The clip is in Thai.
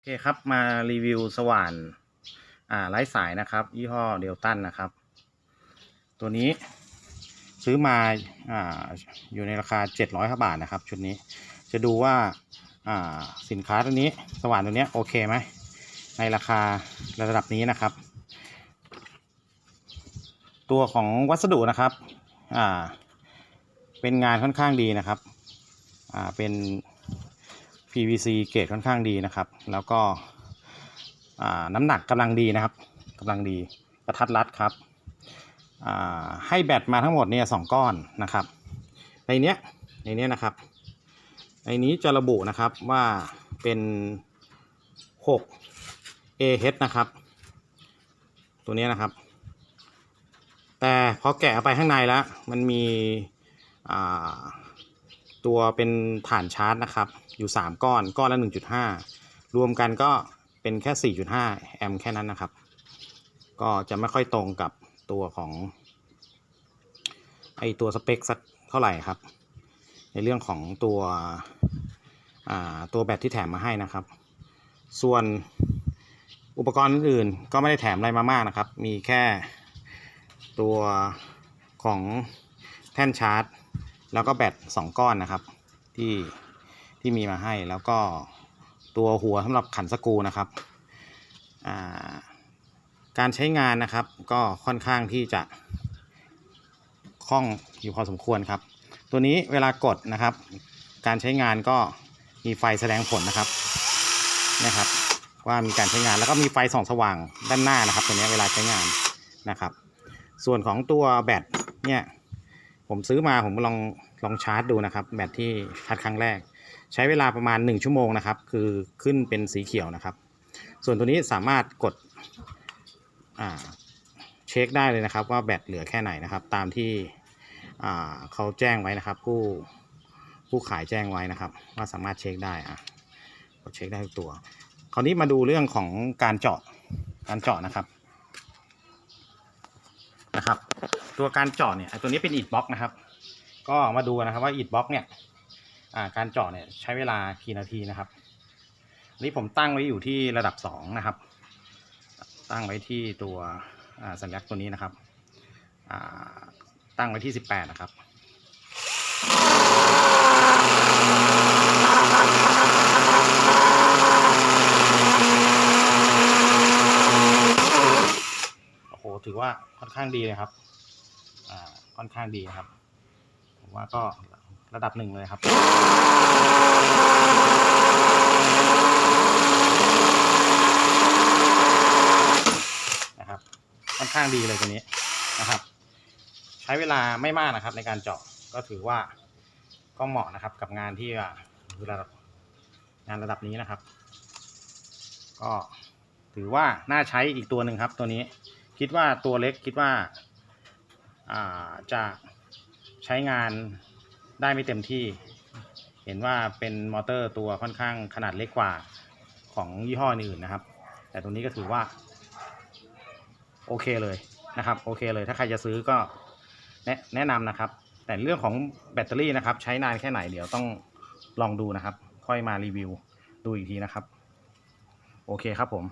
โอเคครับมารีวิวสว่านอ่าไร้สายนะครับ ยี่ห้อเดลตันนะครับ ตัวนี้ซื้อมาอ่าอยู่ในราคา 700บาทนะครับ ชุดนี้จะดูว่าอ่าสินค้าตัวนี้สว่านตัวนี้โอเคไหมในราคาระดับนี้นะครับ ตัวของวัสดุนะครับอ่าเป็นงานค่อนข้างดีนะครับอ่าเป็น PVC เกรดค่อนข้างดีนะครับ แล้วก็น้ำหนักกำลังดีนะครับกำลังดีกระทัดรัดครับให้แบตมาทั้งหมดเนี่ยสองก้อนนะครับ ในเนี้ยในเนี้ยนะครับ ในนี้จะระบุนะครับว่าเป็น 6 AH นะครับ ตัวเนี้ยนะครับ แต่พอแกะไปข้างในแล้วมันมีอ่า ตัวเป็นฐานชาร์จนะครับ อยู่ 3 ก้อน ก้อนละ 1.5 รวมกันก็เป็นแค่ 4.5 แอมป์แค่นั้นนะครับ ก็จะไม่ค่อยตรงกับตัวของไอตัวสเปคสักเท่าไหร่ครับ ในเรื่องของตัวตัวแบตที่แถมมาให้นะครับ ส่วนอุปกรณ์อื่นก็ไม่ได้แถมอะไรมามากนะครับ มีแค่ตัวของแท่นชาร์จ แล้วก็แบตสองก้อนนะครับ ที่ที่มีมาให้แล้วก็ตัวหัวสำหรับขันสกรูนะครับาการใช้งานนะครับ ก็ค่อนข้างที่จะคล่องอยู่พอสมควรครับ ตัวนี้เวลากดนะครับ การใช้งานก็มีไฟแสดงผลนะครับนะครับ ว่ามีการใช้งานแล้วก็มีไฟส่องสว่างด้านหน้านะครับ ตัวนี้เวลาใช้งานนะครับ ส่วนของตัวแบตเนี่ย ผมซื้อมาผมลองลองชาร์จดูนะครับ แบตที่ชาร์จครั้งแรก ใช้เวลาประมาณ 1 ชั่วโมงนะครับ คือขึ้นเป็นสีเขียวนะครับ ส่วนตัวนี้สามารถกดเช็คได้เลยนะครับ ว่าแบตเหลือแค่ไหนนะครับ ตามที่เขาแจ้งไว้นะครับ ผู้ผู้ขายแจ้งไว้นะครับว่าสามารถเช็คได้อะกดเช็คได้ทุกตัว คราวนี้มาดูเรื่องของการเจาะการเจาะนะครับนะครับ ตัวการเจาะเนี่ยไอตัวนี้เป็นอิฐบล็อกนะครับ ก็มาดูนะครับว่าอิฐบล็อกเนี่ยการเจาะเนี่ยใช้เวลากี่นาทีนะครับนนี้ผมตั้งไว้อยู่ที่ระดับสองนะครับ ตั้งไว้ที่ตัวสัญลักษณ์ตัวนี้นะครับตั้งไว้ที่สิบแปดนะครับโอ้โหถือว่าค่อนข้างดีเลยครับ ค่อนข้างดีครับ ผมว่าก็ระดับหนึ่งเลยครับ นะครับ ค่อนข้างดีเลยตัวนี้นะครับ ใช้เวลาไม่มากนะครับ ในการเจาะก็ถือว่าก็เหมาะนะครับกับงานที่ระดับงานระดับนี้นะครับ ก็ถือว่าน่าใช้อีกตัวหนึ่งครับ ตัวนี้คิดว่าตัวเล็กคิดว่า จะใช้งานได้ไม่เต็มที่ เห็นว่าเป็นมอเตอร์ตัวค่อนข้างขนาดเล็กกว่าของยี่ห้ออื่นนะครับ แต่ตัวนี้ก็ถือว่า โอเคเลยนะครับ โอเคเลยถ้าใครจะซื้อก็แนะแนะนำนะครับ แต่เรื่องของแบตเตอรี่นะครับ ใช้นานแค่ไหนเดี๋ยวต้องลองดูนะครับ ค่อยมารีวิวดูอีกทีนะครับ โอเคครับผม